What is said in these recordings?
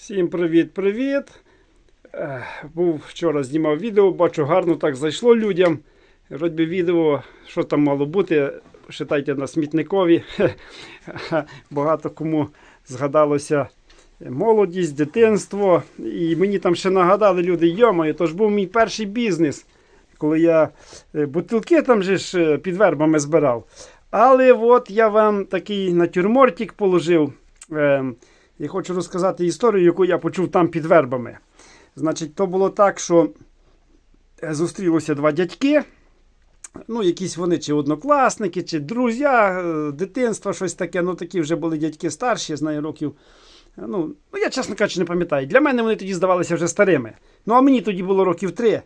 Всім привіт-привіт. Е, Був вчора знімав відео, бачу, гарно так зайшло людям. Вроді відео, що там мало бути, читайте на смітникові. Багато кому згадалося молодість, дитинство. І мені там ще нагадали люди, йомаю, то ж був мій перший бізнес, коли я е, бутилки там же ж е, під вербами збирав. Але от я вам такий натюрмортик положив. І хочу розказати історію, яку я почув там під вербами. Значить, то було так, що е, зустрілося два дядьки. Ну, якісь вони чи однокласники, чи друзі, е, дитинства, щось таке. Ну, такі вже були дядьки старші, знаю, років. Ну, ну, я, чесно кажучи, не пам'ятаю. Для мене вони тоді здавалися вже старими. Ну, а мені тоді було років три.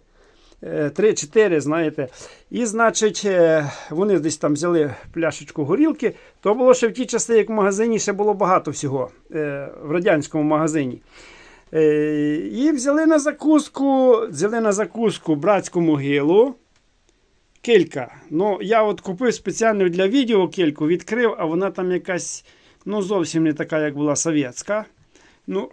Е, Три-чотири, знаєте. І, значить, е, вони десь там взяли пляшечку горілки. То було ще в ті часи, як в магазині ще було багато всього е, в радянському магазині. Е, І взяли на закуску, взяли на закуску братську могилу. Кілька. Ну, я от купив спеціально для відео кільку, відкрив, а вона там якась ну, зовсім не така, як була совєтська. Ну,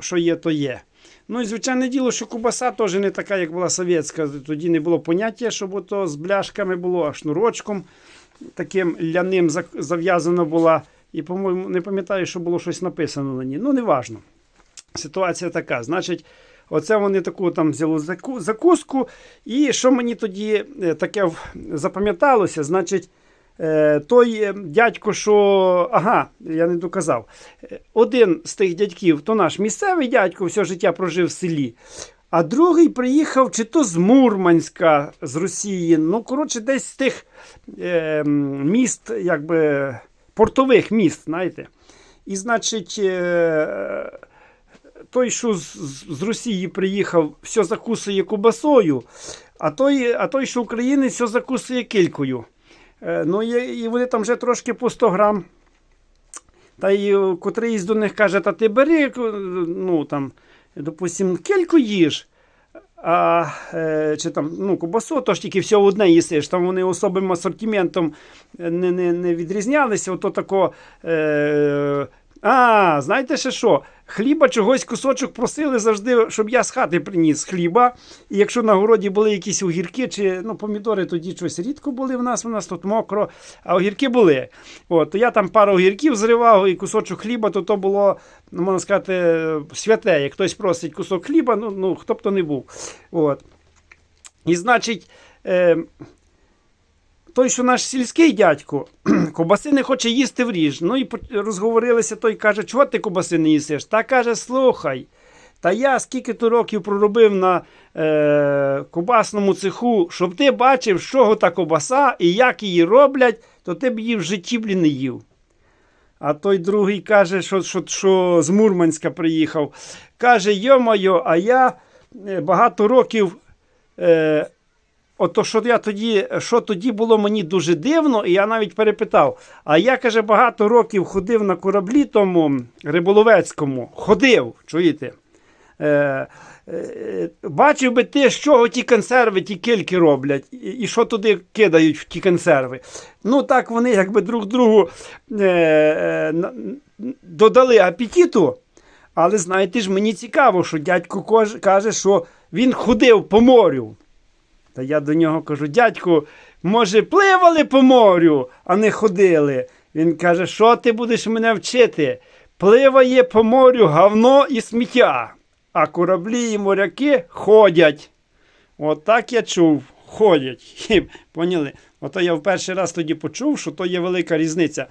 що є, то є. Ну і звичайне діло, що кубаса теж не така, як була совєтська. Тоді не було поняття, щоб ото з бляшками було, а шнурочком таким ляним зав'язано була. І, по-моєму, не пам'ятаю, що було щось написано на ній. Ну, неважно. Ситуація така. Значить, оце вони таку там взяли закуску. І що мені тоді е, таке запам'яталося, значить. Е, той е, дядько, що. Ага, я не доказав. Е, Один з тих дядьків, то наш місцевий дядько, все життя прожив в селі. А другий приїхав чи то з Мурманська, з Росії. Ну, коротше, десь з тих е, міст, якби портових міст, знаєте. І, значить, е, той, що з, з- Росії приїхав, все закусує кубасою, а той, а той, що українець, все закусує кількою. Е, Ну, і, вони там вже трошки по 100 грам. Та й е, котрийсь до них каже, та ти бери, е, ну там, допустим, кільку їж. А, чи там, ну, кубасу, то ж тільки все одне їсиш. Там вони особим асортиментом не, не, не відрізнялися. Ото тако. Е, а, знаєте ще що? Хліба чогось кусочок просили завжди, щоб я з хати приніс хліба. І якщо на городі були якісь огірки чи ну, помідори, тоді щось рідко були в нас, у нас тут мокро, а огірки були. От, то я там пару огірків зривав і кусочок хліба, то то було, ну, можна сказати, святе. Як хтось просить кусок хліба, ну, ну хто б то не був. От. І значить. Е, той, що наш сільський дядько, кобаси не хоче їсти в ріж. Ну і розговорилися, той каже, чого ти кобаси не їсиш? Та каже, слухай. Та я скільки то років проробив на е, кобасному цеху, щоб ти бачив, чого та кобаса і як її роблять, то ти б її в житті блін не їв. А той другий каже, що, що, що з Мурманська приїхав. Каже, йо-моє, а я е, багато років. Е, Ото що я тоді, що тоді було мені дуже дивно, і я навіть перепитав. А я каже, багато років ходив на кораблі тому риболовецькому. Ходив, чуєте? Е, е, бачив би ти, з чого ті консерви, ті кильки роблять, і, і що туди кидають в ті консерви. Ну так вони якби друг другу е, е, додали апетиту. Але знаєте ж, мені цікаво, що дядько каже, що він ходив по морю. Та я до нього кажу: дядьку, може, пливали по морю, а не ходили. Він каже, що ти будеш мене вчити? Пливає по морю говно і сміття, а кораблі і моряки ходять. От я чув, ходять. Поняли? Ото я в перший раз тоді почув, що то є велика різниця.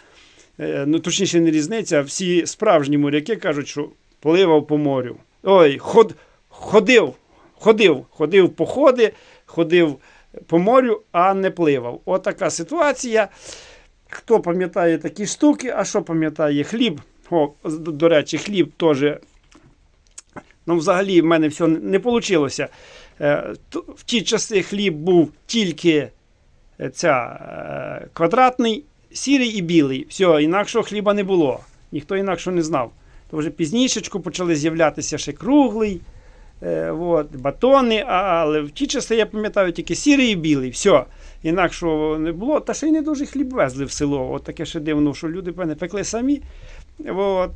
Е, Ну, точніше, не різниця, всі справжні моряки кажуть, що пливав по морю. Ой, ход, ходив, ходив, ходив походи, ходив по морю, а не пливав. Отака ситуація. Хто пам'ятає такі штуки, а що пам'ятає хліб? О, до речі, хліб теж. Ну, взагалі, в мене все не вийшло. В ті часи хліб був тільки е, ця, е, квадратний, сірий і білий. Все, інакшого хліба не було. Ніхто інакше не знав. То вже пізнішечку почали з'являтися ще круглий, е, от, батони, але в ті часи я пам'ятаю тільки сірий і білий. Все. Інакшого не було. Та ще й не дуже хліб везли в село. От таке ще дивно, що люди певне, пекли самі. От.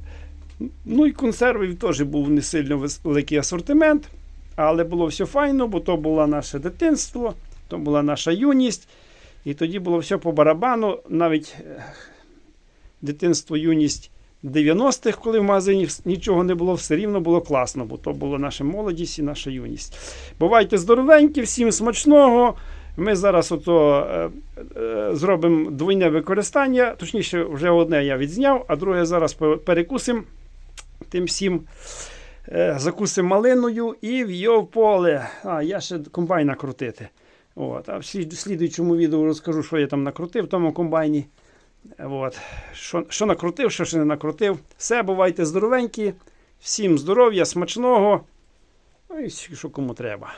Ну і консервів теж був не сильно великий асортимент, але було все файно, бо то було наше дитинство, то була наша юність. І тоді було все по барабану, навіть е, дитинство, юність 90-х, коли в магазині нічого не було, все рівно було класно, бо то була наша молодість і наша юність. Бувайте здоровенькі, всім смачного. Ми зараз ото е, е, зробимо двойне використання. Точніше, вже одне я відзняв, а друге зараз перекусимо тим всім. Е, закусимо малиною і в його поле. А, я ще комбайна крутити. От. А в слід- слідуючому відео розкажу, що я там накрутив в тому комбайні. От. Що, що накрутив, що ще не накрутив. Все, бувайте здоровенькі. Всім здоров'я, смачного. Ну і що кому треба.